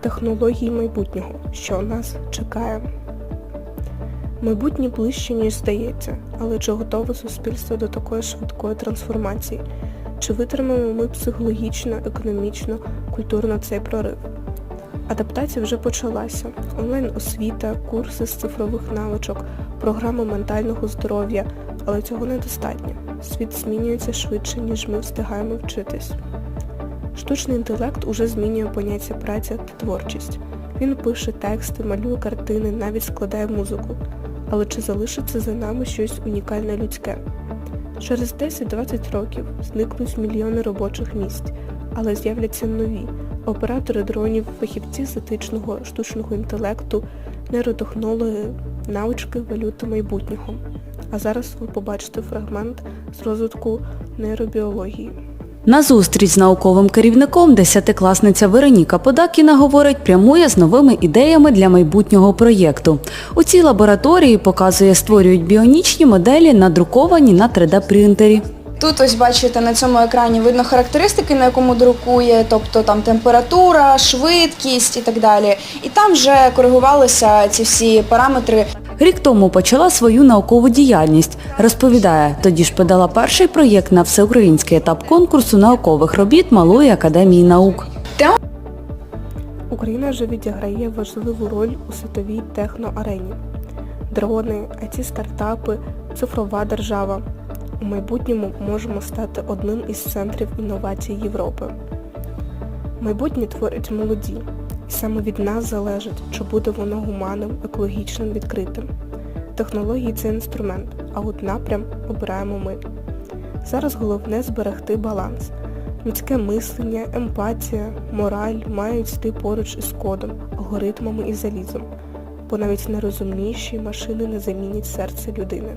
Технології майбутнього, що нас чекає. Майбутнє ближче, ніж здається, але чи готове суспільство до такої швидкої трансформації? Чи витримаємо ми психологічно, економічно, культурно цей прорив? Адаптація вже почалася. Онлайн-освіта, курси з цифрових навичок, програми ментального здоров'я, але цього недостатньо. Світ змінюється швидше, ніж ми встигаємо вчитись. Штучний інтелект уже змінює поняття праця та творчість. Він пише тексти, малює картини, навіть складає музику. Але чи залишиться за нами щось унікальне людське? Через 10-20 років зникнуть мільйони робочих місць, але з'являться нові оператори дронів, фахівці з етичного штучного інтелекту, нейротехнологи, навички валюти майбутнього. А зараз ви побачите фрагмент з розвитку нейробіології. На зустріч з науковим керівником десятикласниця Вероніка Подакіна говорить, прямує з новими ідеями для майбутнього проєкту. У цій лабораторії, показує, створюють біонічні моделі, надруковані на 3D-принтері. Тут ось бачите на цьому екрані видно характеристики, на якому друкує, тобто там температура, швидкість і так далі. І там вже коригувалися ці всі параметри. Рік тому почала свою наукову діяльність. Розповідає, тоді ж подала перший проєкт на всеукраїнський етап конкурсу наукових робіт Малої академії наук. Україна вже відіграє важливу роль у світовій техноарені. Дрони, it стартапи, цифрова держава. У майбутньому можемо стати одним із центрів інновацій Європи. Майбутнє творять молоді, і саме від нас залежить, чи буде воно гуманним, екологічним, відкритим. Технології це інструмент, а от напрям обираємо ми. Зараз головне зберегти баланс. Людське мислення, емпатія, мораль мають йти поруч із кодом, алгоритмами і залізом, бо навіть найрозумніші машини не замінять серце людини.